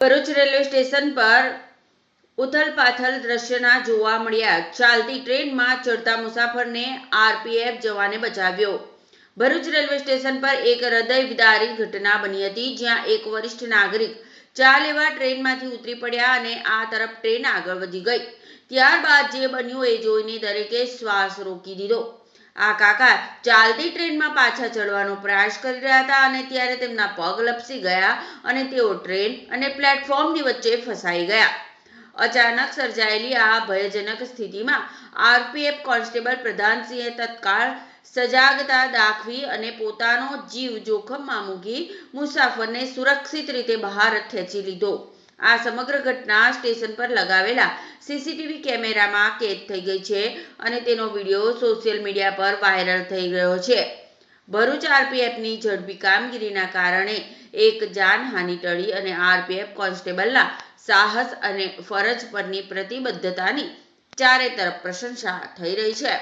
Bharuch railway station પર ઉથલપાથલ દ્રશ્યના જોવા મળ્યા. ચાલતી ટ્રેનમાં ચડતા મુસાફરને આરપીએફ જવાને બચાવ્યો. ભરૂચ રેલવે સ્ટેશન પર એક હૃદય વિદારી ઘટના બની હતી, જ્યાં એક વરિષ્ઠ નાગરિક ચા લેવા ટ્રેનમાંથી ઉતરી પડ્યા અને આ તરફ ટ્રેન આગળ વધી ગઈ. ત્યારબાદ જે બન્યું એ જોઈને દરેકે શ્વાસ રોકી દીધો. આ કાકા ચાલતી ટ્રેનમાં પાછા ચડવાનો પ્રયાસ કરી રહ્યા હતા અને ત્યારે તેમના પગ લપસી ગયા અને તેઓ ટ્રેન અને પ્લેટફોર્મની વચ્ચે ફસાઈ ગયા. અચાનક સર્જાયેલી આ ભયજનક સ્થિતિમાં આરપીએફ કોન્સ્ટેબલ પ્રધાનસિંહે તત્કાળ સજાગતા દાખવી અને પોતાનો જીવ જોખમમાં મૂકી મુસાફરને સુરક્ષિત રીતે બહાર ખેંચી લીધો. આ સમગ્ર ઘટના સ્ટેશન પર લગાવેલા સીસીટીવી કેમેરામાં કેદ થઈ ગઈ છે અને તેનો વીડિયો સોશિયલ મીડિયા પર વાયરલ થઈ ગયો છે. ભરૂચ આરપીએફની ઝડપી કામગીરીના કારણે એક જાનહાનિ ટળી અને આરપીએફ કોન્સ્ટેબલના સાહસ અને ફરજ પરની પ્રતિબદ્ધતાની ચારે તરફ પ્રશંસા થઈ રહી છે.